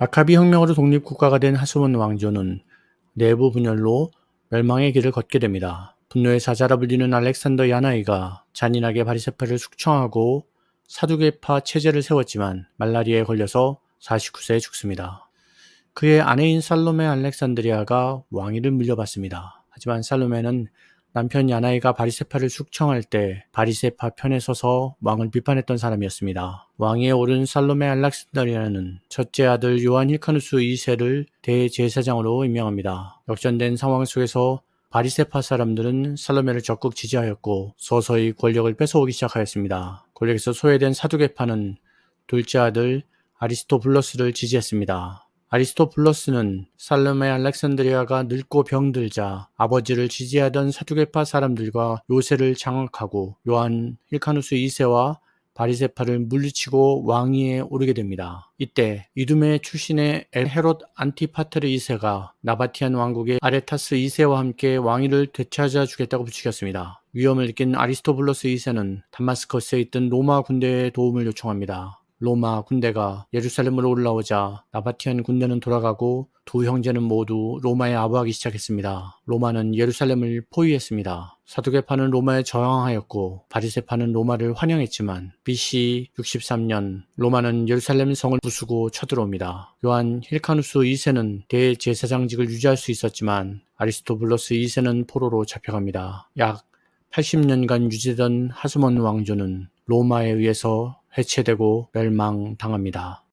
마카비 혁명으로 독립국가가 된 하스몬 왕조는 내부 분열로 멸망의 길을 걷게 됩니다. 분노의 사자라 불리는 알렉산더 야나이가 잔인하게 바리세파를 숙청하고 사두개파 체제를 세웠지만 말라리아에 걸려서 49세에 죽습니다. 그의 아내인 살로메 알렉산드리아가 왕위를 물려받습니다. 하지만 살로메는 남편 야나이가 바리세파를 숙청할 때 바리세파 편에 서서 왕을 비판했던 사람이었습니다. 왕위에 오른 살로메 알렉산드리아는 첫째 아들 요한 힐카누스 2세를 대제사장으로 임명합니다. 역전된 상황 속에서 바리세파 사람들은 살로메를 적극 지지하였고 서서히 권력을 뺏어오기 시작하였습니다. 권력에서 소외된 사두개파는 둘째 아들 아리스토블러스를 지지했습니다. 아리스토블러스는 살로메 알렉산드리아가 늙고 병들자 아버지를 지지하던 사두개파 사람들과 요새를 장악하고 요한 힐카누스 2세와 바리세파를 물리치고 왕위에 오르게 됩니다. 이때 이두메 출신의 헤롯 안티파트르 2세가 나바티안 왕국의 아레타스 2세와 함께 왕위를 되찾아 주겠다고 부추겼습니다. 위험을 느낀 아리스토블러스 2세는 다마스커스에 있던 로마 군대의 도움을 요청합니다. 로마 군대가 예루살렘으로 올라오자 나바티안 군대는 돌아가고 두 형제는 모두 로마에 아부하기 시작했습니다. 로마는 예루살렘을 포위했습니다. 사두개파는 로마에 저항하였고 바리세파는 로마를 환영했지만 BC 63년 로마는 예루살렘 성을 부수고 쳐들어옵니다. 요한 힐카누스 2세는 대제사장직을 유지할 수 있었지만 아리스토블러스 2세는 포로로 잡혀갑니다. 약 80년간 유지되던 하스몬 왕조는 로마에 의해서 해체되고 멸망당합니다.